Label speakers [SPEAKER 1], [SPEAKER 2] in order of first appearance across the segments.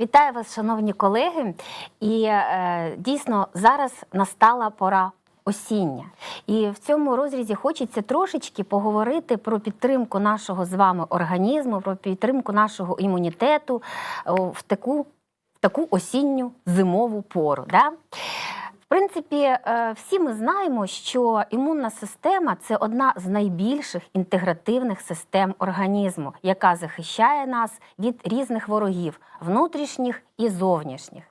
[SPEAKER 1] Вітаю вас, шановні колеги. І е, дійсно зараз настала пора. Осіння, і в цьому розрізі хочеться трошечки поговорити про підтримку нашого з вами організму, про підтримку нашого імунітету в таку, в таку осінню зимову пору. Да? Принципі, е, всі ми знаємо, що імунна система це одна з найбільших інтегративних систем організму, яка захищає нас від різних ворогів, внутрішніх і зовнішніх.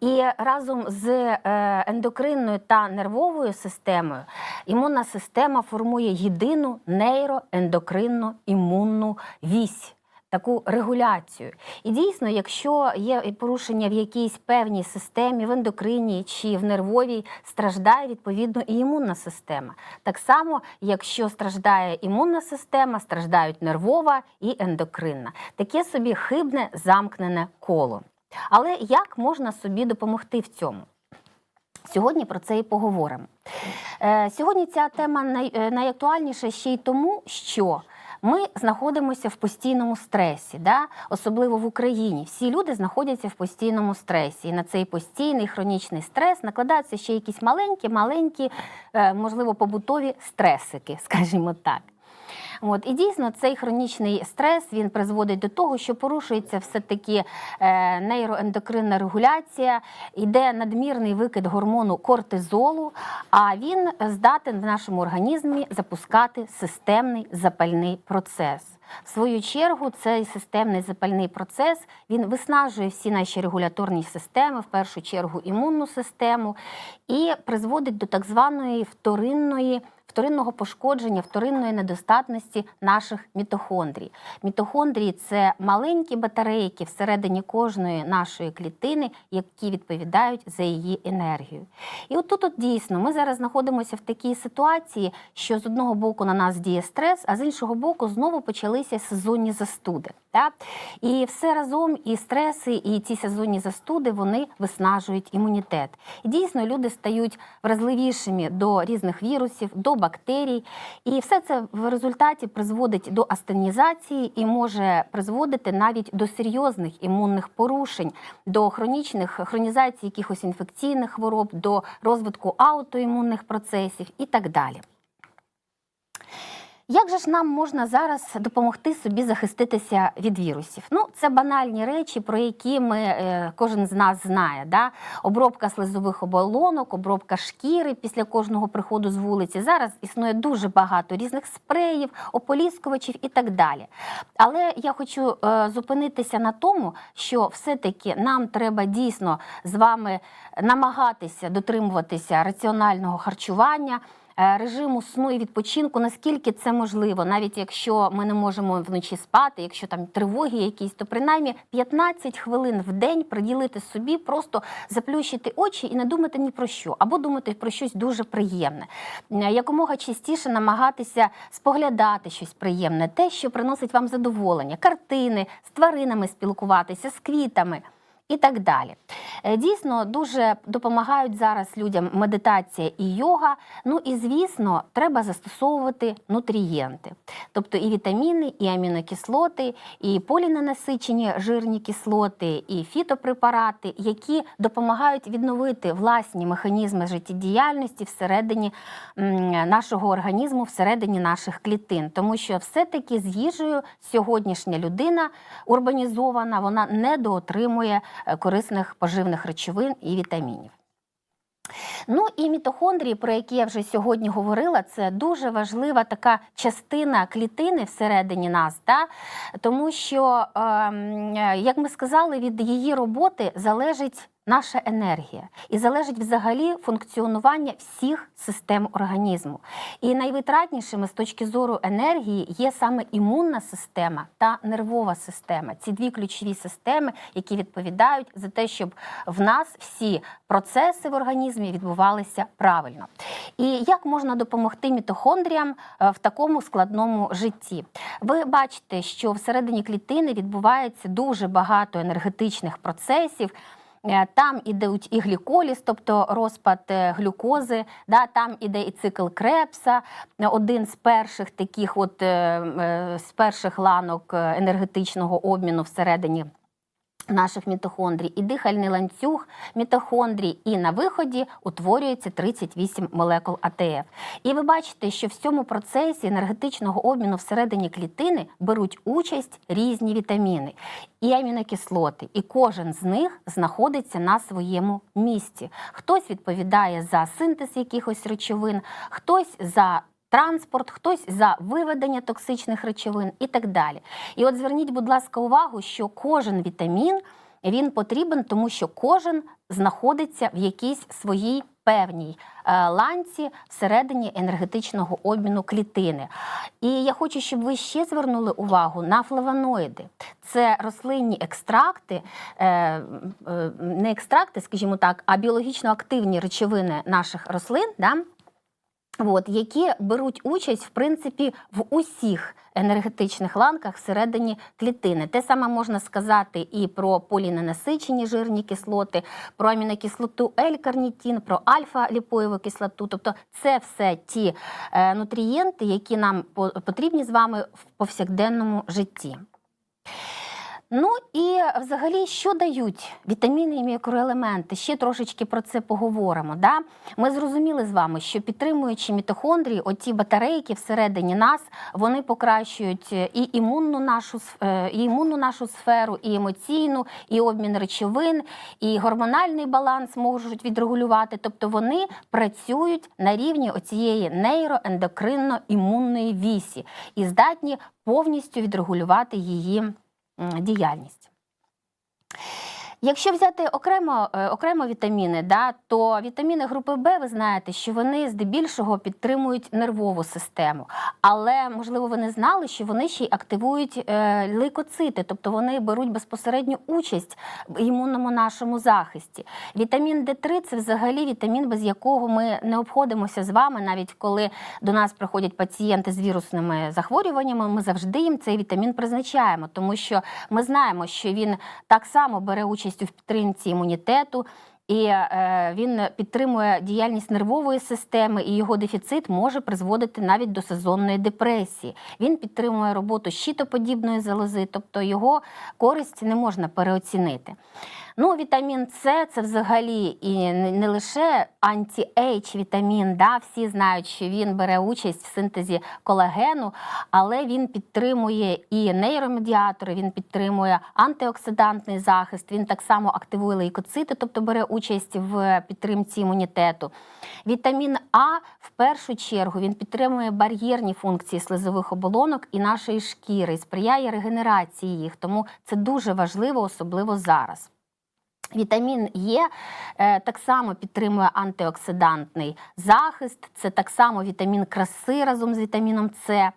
[SPEAKER 1] І разом з е, ендокринною та нервовою системою імунна система формує єдину нейроендокринну імунну вісь таку регуляцію. І дійсно, якщо є порушення в якійсь певній системі, в ендокрині чи в нервовій, страждає відповідно і імунна система. Так само, якщо страждає імунна система, страждають нервова і ендокринна. Таке собі хибне замкнене коло. Але як можна собі допомогти в цьому? Сьогодні про це і поговоримо. Е, Сьогодні ця тема е, найактуальніша ще й тому, що ми знаходимося в постійному стресі, да? особливо в Україні. Всі люди знаходяться в постійному стресі. І на цей постійний хронічний стрес накладаються ще якісь маленькі, маленькі, можливо, побутові стресики, скажімо так. От і дійсно цей хронічний стрес він призводить до того, що порушується все таки е, нейроендокринна регуляція, йде надмірний викид гормону кортизолу, а він здатен в нашому організмі запускати системний запальний процес. В свою чергу, цей системний запальний процес він виснажує всі наші регуляторні системи, в першу чергу імунну систему, і призводить до так званої вторинної вторинного пошкодження, вторинної недостатності наших мітохондрій. Мітохондрії це маленькі батарейки всередині кожної нашої клітини, які відповідають за її енергію. І от тут от дійсно ми зараз знаходимося в такій ситуації, що з одного боку на нас діє стрес, а з іншого боку знову почалися сезонні застуди. Так? І все разом, і стреси, і ці сезонні застуди вони виснажують імунітет. І дійсно люди стають вразливішими до різних вірусів, до бактерій. І все це в результаті призводить до астенізації і може призводити навіть до серйозних імунних порушень, до хронічних хронізації якихось інфекційних хвороб, до розвитку аутоімунних процесів і так далі. Як же ж нам можна зараз допомогти собі захиститися від вірусів? Ну, це банальні речі, про які ми е, кожен з нас знає. Да? Обробка слизових оболонок, обробка шкіри після кожного приходу з вулиці. Зараз існує дуже багато різних спреїв, ополіскувачів і так далі. Але я хочу е, зупинитися на тому, що все-таки нам треба дійсно з вами намагатися дотримуватися раціонального харчування. Е, режиму сну і відпочинку, наскільки це можливо, навіть якщо ми не можемо вночі спати, якщо там тривоги якісь, то принаймні 15 хвилин в день приділити собі, просто заплющити очі і не думати ні про що, або думати про щось дуже приємне. Е, Якомога частіше намагатися споглядати щось приємне, те, що приносить вам задоволення, картини, з тваринами спілкуватися, з квітами. І так далі. Е, Дійсно, дуже допомагають зараз людям медитація і йога. Ну і звісно, треба застосовувати нутрієнти, тобто і вітаміни, і амінокислоти, і поліненасичені жирні кислоти, і фітопрепарати, які допомагають відновити власні механізми життєдіяльності всередині нашого організму, всередині наших клітин. Тому що все-таки з їжею сьогоднішня людина урбанізована, вона недоотримує е, корисних поживних речовин і вітамінів. Ну і мітохондрії, про які я вже сьогодні говорила, це дуже важлива така частина клітини всередині нас, да? тому що, ем, як ми сказали, від її роботи залежить наша енергія і залежить взагалі функціонування всіх систем організму. І найвитратнішими з точки зору енергії є саме імунна система та нервова система. Ці дві ключові системи, які відповідають за те, щоб в нас всі процеси в організмі відбувалися правильно. І як можна допомогти мітохондріям е, в такому складному житті? Ви бачите, що всередині клітини відбувається дуже багато енергетичних процесів. Е, Там ідуть і гліколіз, тобто розпад е, глюкози, да, там іде і цикл Крепса, один з перших таких, от, е, з перших ланок енергетичного обміну всередині наших мітохондрій, і дихальний ланцюг мітохондрій, і на виході утворюється 38 молекул АТФ. І ви бачите, що в цьому процесі енергетичного обміну всередині клітини беруть участь різні вітаміни і амінокислоти, і кожен з них знаходиться на своєму місці. Хтось відповідає за синтез якихось речовин, хтось за транспорт, хтось за виведення токсичних речовин і так далі. І от зверніть, будь ласка, увагу, що кожен вітамін він потрібен, тому що кожен знаходиться в якійсь своїй певній е, ланці всередині енергетичного обміну клітини. І я хочу, щоб ви ще звернули увагу на флавоноїди. Це рослинні екстракти, е, е, не екстракти, скажімо так, а біологічно активні речовини наших рослин. Да? От, які беруть участь в принципі в усіх енергетичних ланках всередині клітини. Те саме можна сказати і про поліненасичені жирні кислоти, про амінокислоту L-карнітін, про альфа-ліпоєву кислоту. Тобто це все ті е, нутрієнти, які нам по- потрібні з вами в повсякденному житті. Ну і взагалі, що дають вітаміни і мікроелементи? Ще трошечки про це поговоримо. Да? Ми зрозуміли з вами, що підтримуючи мітохондрії, оті батарейки всередині нас, вони покращують і імунну нашу е, і імунну нашу сферу, і емоційну, і обмін речовин, і гормональний баланс можуть відрегулювати. Тобто вони працюють на рівні оцієї нейроендокринно-імунної вісі і здатні повністю відрегулювати її діяльність. Якщо взяти окремо, е, окремо вітаміни, да, то вітаміни групи Б, ви знаєте, що вони здебільшого підтримують нервову систему. Але, можливо, ви не знали, що вони ще й активують е, лейкоцити, тобто вони беруть безпосередню участь в імунному нашому захисті. Вітамін Д3 це взагалі вітамін, без якого ми не обходимося з вами, навіть коли до нас приходять пацієнти з вірусними захворюваннями, ми завжди їм цей вітамін призначаємо, тому що ми знаємо, що він так само бере участь у підтримці імунітету. І е, він підтримує діяльність нервової системи, і його дефіцит може призводити навіть до сезонної депресії. Він підтримує роботу щитоподібної залози, тобто його користь не можна переоцінити. Ну, вітамін С це взагалі і не лише анті-ейдж вітамін. Да? Всі знають, що він бере участь в синтезі колагену, але він підтримує і нейромедіатори, він підтримує антиоксидантний захист, він так само активує лейкоцити, тобто бере участь в підтримці імунітету. Вітамін А в першу чергу він підтримує бар'єрні функції слизових оболонок і нашої шкіри, і сприяє регенерації їх. Тому це дуже важливо, особливо зараз. Вітамін Е е, так само підтримує антиоксидантний захист. Це так само вітамін краси разом з вітаміном С.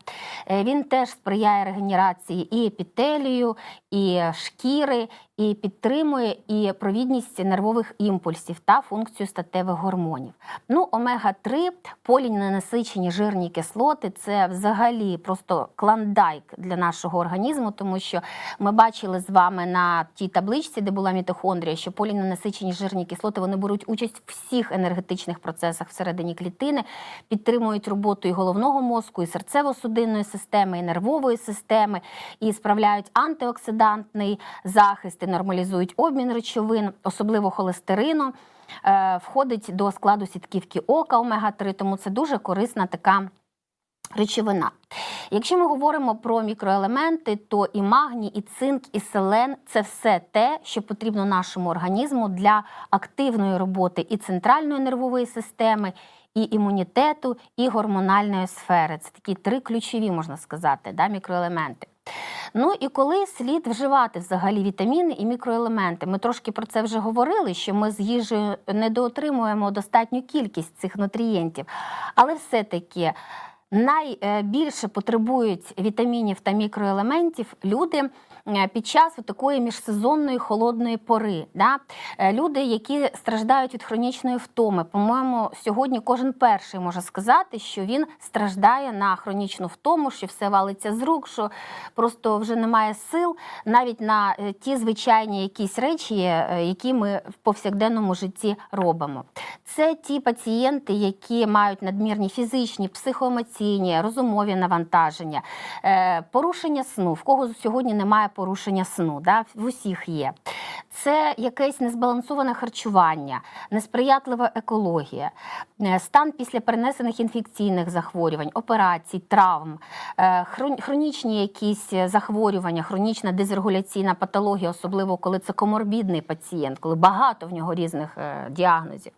[SPEAKER 1] Е, Він теж сприяє регенерації і епітелію, і шкіри, і підтримує і провідність нервових імпульсів та функцію статевих гормонів. Ну, омега-3, поліненасичені жирні кислоти це взагалі просто клондайк для нашого організму, тому що ми бачили з вами на тій табличці, де була мітохондрія, що поліненасичені жирні кислоти вони беруть участь в всіх енергетичних процесах всередині клітини, підтримують роботу і головного мозку, і серцево-судинної системи, і нервової системи, і справляють антиоксидантний захист, нормалізують обмін речовин, особливо холестерину. Е, Входить до складу сітківки ока омега-3, тому це дуже корисна така речовина. Якщо ми говоримо про мікроелементи, то і магній, і цинк, і селен це все те, що потрібно нашому організму для активної роботи і центральної нервової системи, і імунітету, і гормональної сфери. Це такі три ключові, можна сказати, да, мікроелементи. Ну і коли слід вживати взагалі вітаміни і мікроелементи? Ми трошки про це вже говорили, що ми з їжею недоотримуємо достатню кількість цих нутрієнтів, але все-таки найбільше потребують вітамінів та мікроелементів люди е, під час такої міжсезонної холодної пори. Да? Е, Люди, які страждають від хронічної втоми. По-моєму, сьогодні кожен перший може сказати, що він страждає на хронічну втому, що все валиться з рук, що просто вже немає сил навіть на е, ті звичайні якісь речі, які ми в повсякденному житті робимо. Це ті пацієнти, які мають надмірні фізичні, психоемоційні емоційні, розумові навантаження, е, порушення сну. В кого сьогодні немає порушення сну, да? в усіх є. Це якесь незбалансоване харчування, несприятлива екологія, е, стан після перенесених інфекційних захворювань, операцій, травм, е, хронічні якісь захворювання, хронічна дезрегуляційна патологія, особливо коли це коморбідний пацієнт, коли багато в нього різних діагнозів.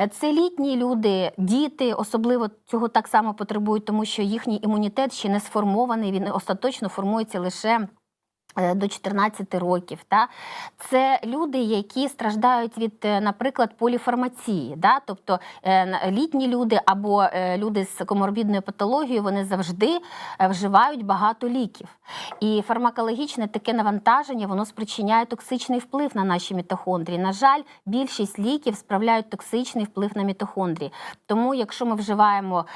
[SPEAKER 1] Е, Це літні люди, діти особливо цього так само потребують, тому що їхній імунітет ще не сформований, він остаточно формується лише. Е, До 14 років, та це люди, які страждають від, е, наприклад, поліфармації, да? тобто е, літні люди або люди з коморбідною патологією, вони завжди вживають багато ліків. І фармакологічне таке навантаження воно спричиняє токсичний вплив на наші мітохондрії. На жаль, більшість ліків справляють токсичний вплив на мітохондрії. Тому, якщо ми вживаємо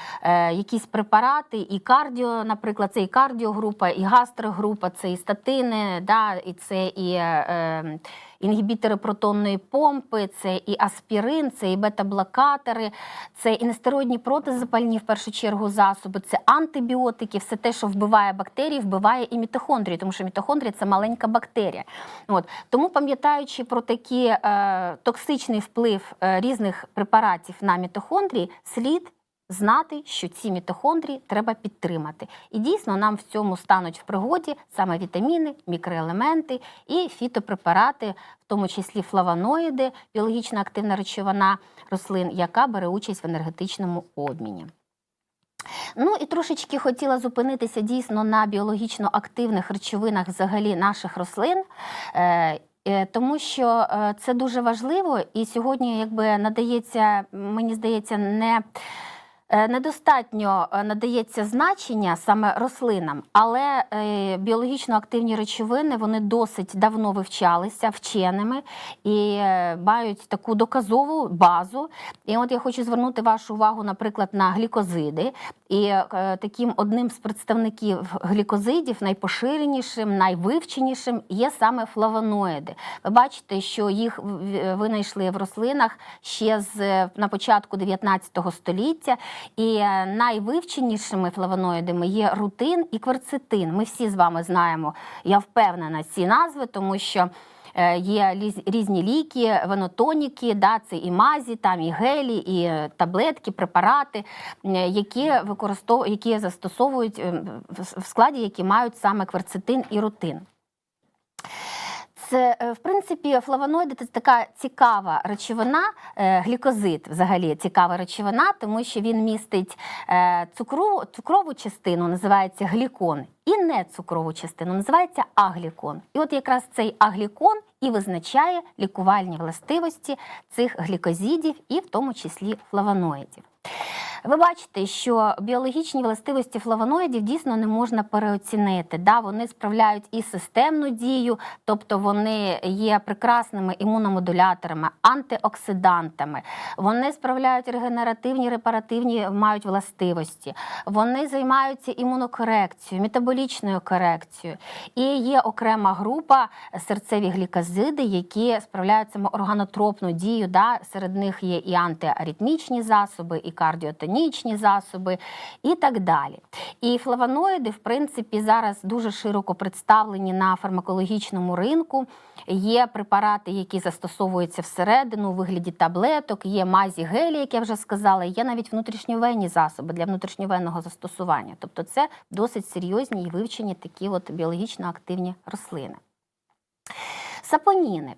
[SPEAKER 1] якісь препарати, і кардіо, наприклад, це і кардіогрупа, і гастрогрупа, це і статини, да, і це і е, е, інгібітори протонної помпи, це і аспірин, це і бета-блокатори, це і нестероїдні протизапальні в першу чергу засоби, це антибіотики, все те, що вбиває бактерії, вбиває і мітохондрії, тому що мітохондрія це маленька бактерія. От тому, пам'ятаючи про такий е, токсичний вплив е, різних препаратів на мітохондрії, слід. Знати, що ці мітохондрії треба підтримати. І дійсно нам в цьому стануть в пригоді саме вітаміни, мікроелементи і фітопрепарати, в тому числі флавоноїди, біологічно активна речовина рослин, яка бере участь в енергетичному обміні. Ну і трошечки хотіла зупинитися дійсно на біологічно активних речовинах взагалі наших рослин. Е, е, тому що е, це дуже важливо, і сьогодні, якби надається, мені здається, не недостатньо е, надається значення саме рослинам, але е, біологічно активні речовини вони досить давно вивчалися вченими і е, мають таку доказову базу. І от я хочу звернути вашу увагу, наприклад, на глікозиди. І е, таким одним з представників глікозидів, найпоширенішим, найвивченішим є саме флавоноїди. Ви бачите, що їх винайшли в рослинах ще з е, на початку 19 століття. І е, найвивченішими флавоноїдами є рутин і кверцетин. Ми всі з вами знаємо, я впевнена, ці назви, тому що. Е, Є різні ліки, венотоніки, да, це і мазі, там і гелі, і е, таблетки, препарати, які використов... які застосовують е, в складі, які мають саме кверцетин і рутин. Це, е, в принципі, флавоноїди це така цікава речовина, е, глікозид взагалі цікава речовина, тому що він містить е, цукру, цукрову частину, називається глікон, і не цукрову частину, називається аглікон. І от якраз цей аглікон і визначає лікувальні властивості цих глікозидів, і в тому числі флавоноїдів. Ви бачите, що біологічні властивості флавоноїдів дійсно не можна переоцінити. Да, вони справляють і системну дію, тобто вони є прекрасними імуномодуляторами, антиоксидантами. Вони справляють регенеративні, репаративні мають властивості. Вони займаються імунокорекцією, метаболічною корекцією. І є окрема група серцеві глікозиди, які справляють саме органотропну дію. Да? Серед них є і антиаритмічні засоби, і кардіотонічні засоби, і так далі. І флавоноїди, в принципі, зараз дуже широко представлені на фармакологічному ринку. Є препарати, які застосовуються всередину у вигляді таблеток, є мазі гелі, як я вже сказала, є навіть внутрішньовенні засоби для внутрішньовенного застосування. Тобто це досить серйозні і вивчені такі от біологічно активні рослини. Сапоніни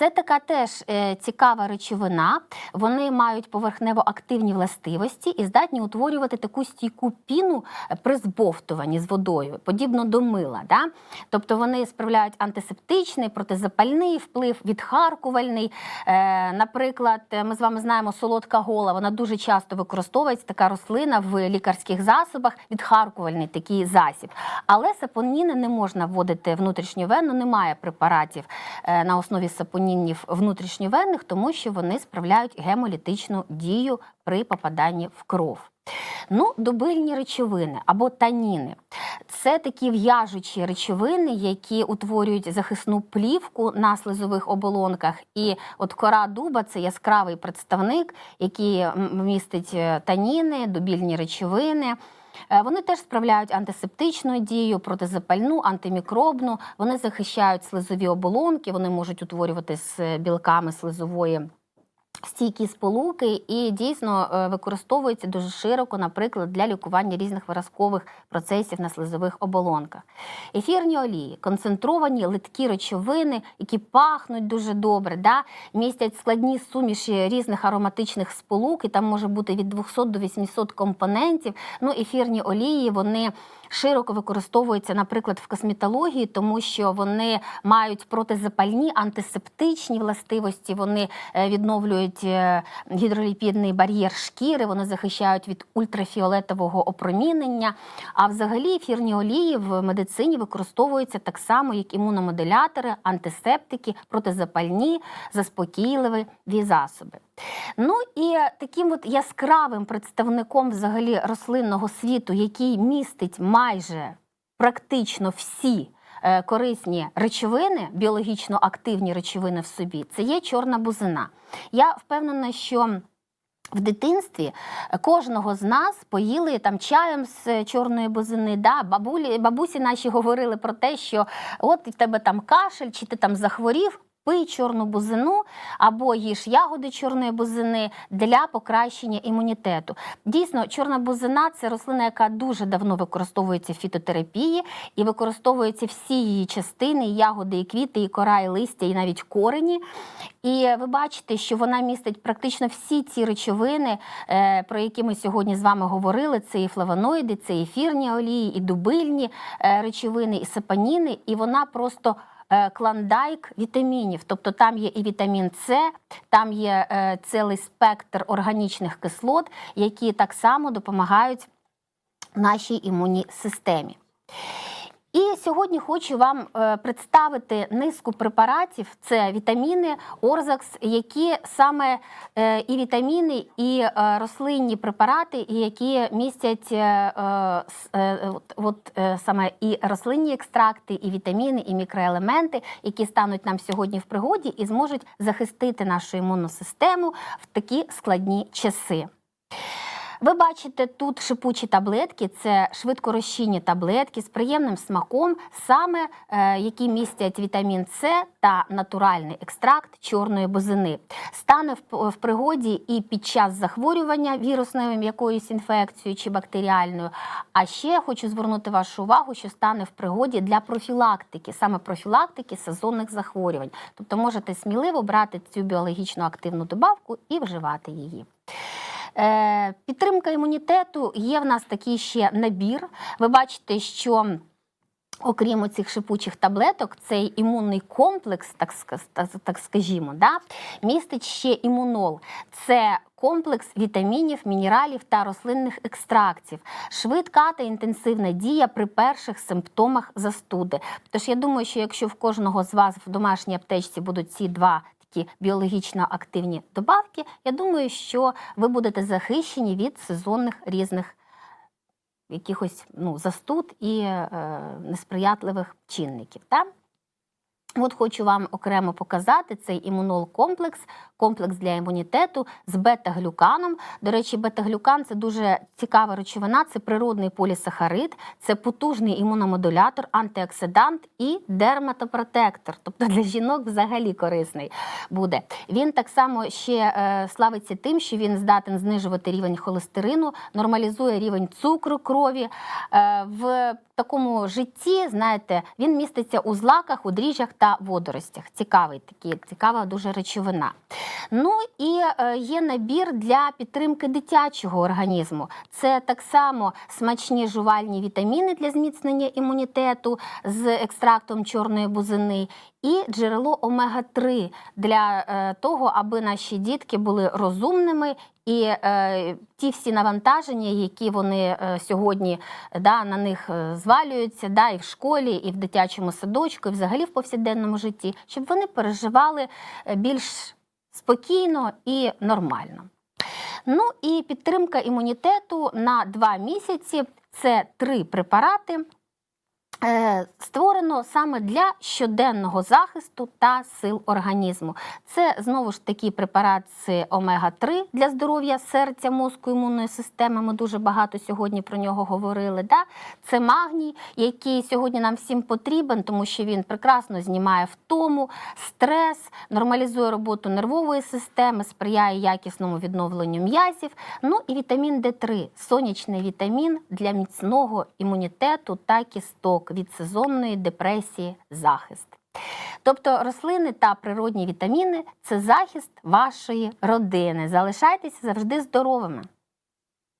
[SPEAKER 1] це така теж е, цікава речовина. Вони мають поверхнево активні властивості і здатні утворювати таку стійку піну е, при збовтуванні з водою, подібно до мила. Да? Тобто вони справляють антисептичний, протизапальний вплив, відхаркувальний. Е, наприклад, ми з вами знаємо солодка гола, вона дуже часто використовується така рослина в лікарських засобах, відхаркувальний такий засіб. Але сапоніни не можна вводити внутрішньовенно, немає препаратів на основі сапонінів внутрішньовенних, тому що вони справляють гемолітичну дію при попаданні в кров. Ну, добильні речовини або таніни це такі в'яжучі речовини, які утворюють захисну плівку на слизових оболонках. І от кора дуба це яскравий представник, який містить е, таніни, добільні речовини. Е, Вони теж справляють антисептичну дію, протизапальну, антимікробну. Вони захищають слизові оболонки, вони можуть утворювати з білками слизової. Стійкі сполуки і дійсно е, використовуються дуже широко, наприклад, для лікування різних виразкових процесів на слизових оболонках. Ефірні олії, концентровані литкі речовини, які пахнуть дуже добре, да? містять складні суміші різних ароматичних сполук, і там може бути від 200 до 800 компонентів. Ну, ефірні олії вони широко використовуються, наприклад, в косметології, тому що вони мають протизапальні, антисептичні властивості, вони е, відновлюють е, гідроліпідний бар'єр шкіри, вони захищають від ультрафіолетового опромінення. А взагалі ефірні олії в медицині використовуються так само, як імуномодулятори, антисептики, протизапальні, заспокійливі засоби. Ну і таким от яскравим представником взагалі рослинного світу, який містить майже практично всі е, корисні речовини, біологічно активні речовини в собі, це є чорна бузина. Я впевнена, що в дитинстві кожного з нас поїли там чаєм з чорної бузини. Да? Бабулі, бабусі наші говорили про те, що от в тебе там кашель, чи ти там захворів. Пий чорну бузину або їж ягоди чорної бузини для покращення імунітету. Дійсно, чорна бузина це рослина, яка дуже давно використовується в фітотерапії і використовуються всі її частини, і ягоди, і квіти, і кора, і листя, і навіть корені. І ви бачите, що вона містить практично всі ці речовини, е, про які ми сьогодні з вами говорили: це і флавоноїди, це і ефірні олії, і дубильні е, речовини, і сапаніни, і вона просто. Е, Клондайк вітамінів, тобто там є і вітамін С, там є е, цілий спектр органічних кислот, які так само допомагають нашій імунній системі. І сьогодні хочу вам е, представити низку препаратів. Це вітаміни Орзакс, які саме е, і вітаміни, і е, рослинні препарати, які містять от, саме і рослинні екстракти, і вітаміни, і мікроелементи, які стануть нам сьогодні в пригоді і зможуть захистити нашу імунну систему в такі складні часи. Ви бачите тут шипучі таблетки, це швидкорозчинні таблетки з приємним смаком, саме е, які містять вітамін С та натуральний екстракт чорної бузини. Стане в, пригоді і під час захворювання вірусною якоюсь інфекцією чи бактеріальною. А ще хочу звернути вашу увагу, що стане в пригоді для профілактики, саме профілактики сезонних захворювань. Тобто можете сміливо брати цю біологічно активну добавку і вживати її. Е, Підтримка імунітету є в нас такий ще набір. Ви бачите, що окрім цих шипучих таблеток, цей імунний комплекс, так, так скажімо, да, містить ще імунол. Це комплекс вітамінів, мінералів та рослинних екстрактів. Швидка та інтенсивна дія при перших симптомах застуди. Тож я думаю, що якщо в кожного з вас в домашній аптечці будуть ці два такі біологічно активні добавки, я думаю, що ви будете захищені від сезонних різних якихось ну, застуд і е, несприятливих чинників. Так? От хочу вам окремо показати цей імунол-комплекс, комплекс для імунітету з бета-глюканом. До речі, бета-глюкан це дуже цікава речовина, це природний полісахарид, це потужний імуномодулятор, антиоксидант і дерматопротектор. Тобто для жінок взагалі корисний буде. Він так само ще е, славиться тим, що він здатен знижувати рівень холестерину, нормалізує рівень цукру крові. Е, в такому житті, знаєте, він міститься у злаках, у дріжджах та водоростях. Цікавий такий, цікава дуже речовина. Ну і е, є набір для підтримки дитячого організму. Це так само смачні жувальні вітаміни для зміцнення імунітету з екстрактом чорної бузини. І джерело омега-3 для е, того, аби наші дітки були розумними і е, ті всі навантаження, які вони е, сьогодні да, на них е, звалюються, да, і в школі, і в дитячому садочку, і взагалі в повсякденному житті, щоб вони переживали е, більш спокійно і нормально. Ну і підтримка імунітету на два місяці це три препарати. Е, створено саме для щоденного захисту та сил організму. Це знову ж таки препарат з омега-3 для здоров'я серця, мозку, імунної системи. Ми дуже багато сьогодні про нього говорили. Да? Це магній, який сьогодні нам всім потрібен, тому що він прекрасно знімає втому, стрес, нормалізує роботу нервової системи, сприяє якісному відновленню м'язів. Ну і вітамін Д3 сонячний вітамін для міцного імунітету та кісток від сезонної депресії захист. Тобто рослини та природні вітаміни це захист вашої родини. Залишайтеся завжди здоровими.